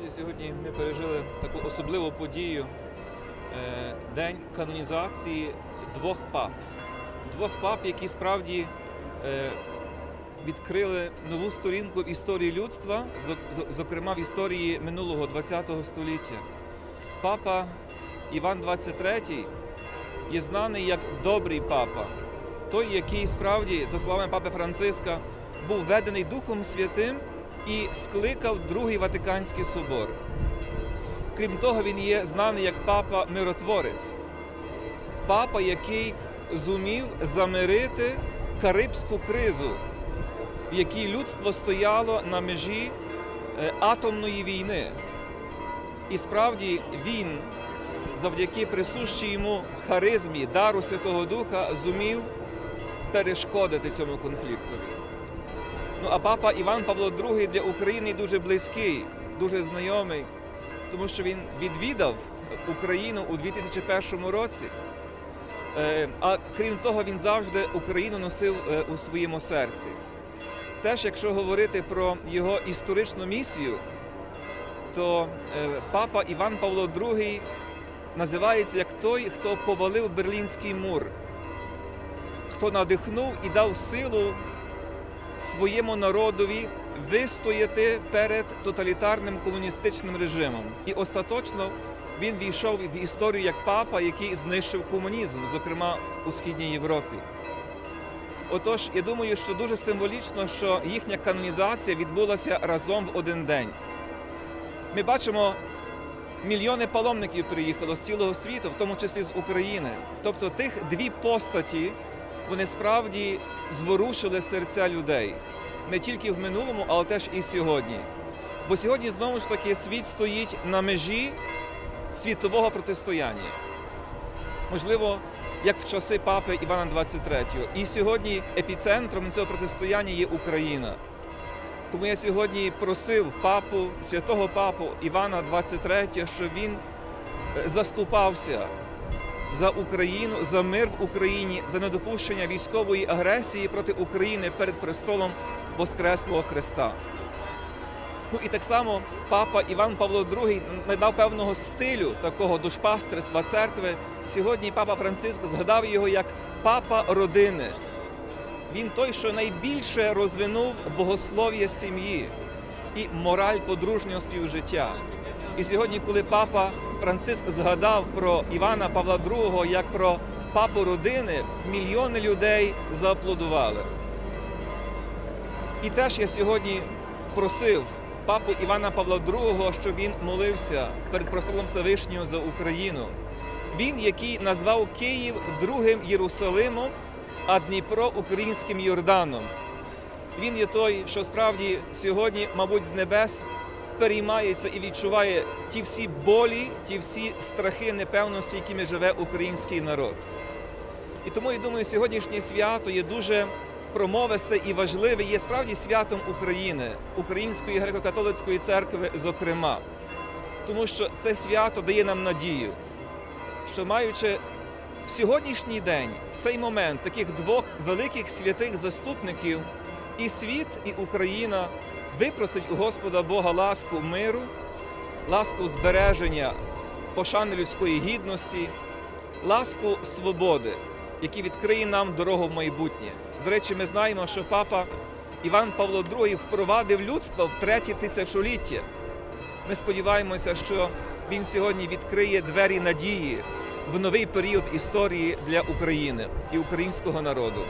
Справді сьогодні ми пережили таку особливу подію е, день канонізації двох пап. Двох пап, які справді е, відкрили нову сторінку в історії людства, зокрема в історії минулого ХХ століття. Папа Іван XXIII є знаний як добрий папа, той, який справді, за словами папи Франциска, був ведений Духом Святим і скликав Другий Ватиканський собор. Крім того, він є знаний як папа миротворець, папа, який зумів замирити Карибську кризу, в якій людство стояло на межі е, атомної війни. І справді він, завдяки присущій йому харизмі, дару Святого Духа, зумів перешкодити цьому конфліктові. Ну а папа Іван Павло II для України дуже близький, дуже знайомий, тому що він відвідав Україну у 2001 році. Е, А крім того, він завжди Україну носив е, у своєму серці. Теж, якщо говорити про його історичну місію, то е, папа Іван Павло II називається як той, хто повалив Берлінський мур, хто надихнув і дав силу своєму народові вистояти перед тоталітарним комуністичним режимом. І остаточно він війшов в історію як папа, який знищив комунізм, зокрема у східній Європі. Отож, я думаю, що дуже символічно, що їхня канонізація відбулася разом в один день. Ми бачимо, мільйони паломників приїхало з цілого світу, в тому числі з України. Тобто тих дві постаті, вони справді зворушили серця людей не тільки в минулому, але теж і сьогодні. Бо сьогодні знову ж таки світ стоїть на межі світового протистояння. Можливо, як в часи папи Івана XXIII. І сьогодні епіцентром цього протистояння є Україна. Тому я сьогодні просив папу, святого папу Івана XXIII, щоб він е, заступався за Україну, за мир в Україні, за недопущення військової агресії проти України перед престолом Воскреслого Христа. Ну і так само папа Іван Павло II надав певного стилю такого душпастерства церкви. Сьогодні папа Франциск згадав його як папа родини. Він той, що найбільше розвинув богослов'я сім'ї і мораль подружнього співжиття. І сьогодні, коли папа Франциск згадав про Івана Павла II як про папу родини, мільйони людей зааплодували. І теж я сьогодні просив папу Івана Павла II, щоб він молився перед престолом Всевишнього за Україну. Він, який назвав Київ другим Єрусалимом, а Дніпро українським Йорданом. Він є той, що справді сьогодні, мабуть, з небес переймається і відчуває ті всі болі, ті всі страхи непевності, якими живе український народ. І тому я думаю, сьогоднішнє свято є дуже промовисте і важливе, є справді святом України, Української греко-католицької церкви, зокрема. Тому що це свято дає нам надію, що маючи в сьогоднішній день, в цей момент, таких двох великих святих заступників, і світ, і Україна випросить у Господа Бога ласку миру, ласку збереження пошани людської гідності, ласку свободи, які відкриє нам дорогу в майбутнє. До речі, ми знаємо, що папа Іван Павло II впровадив людство в третє тисячоліття. Ми сподіваємося, що він сьогодні відкриє двері надії в новий період історії для України і українського народу.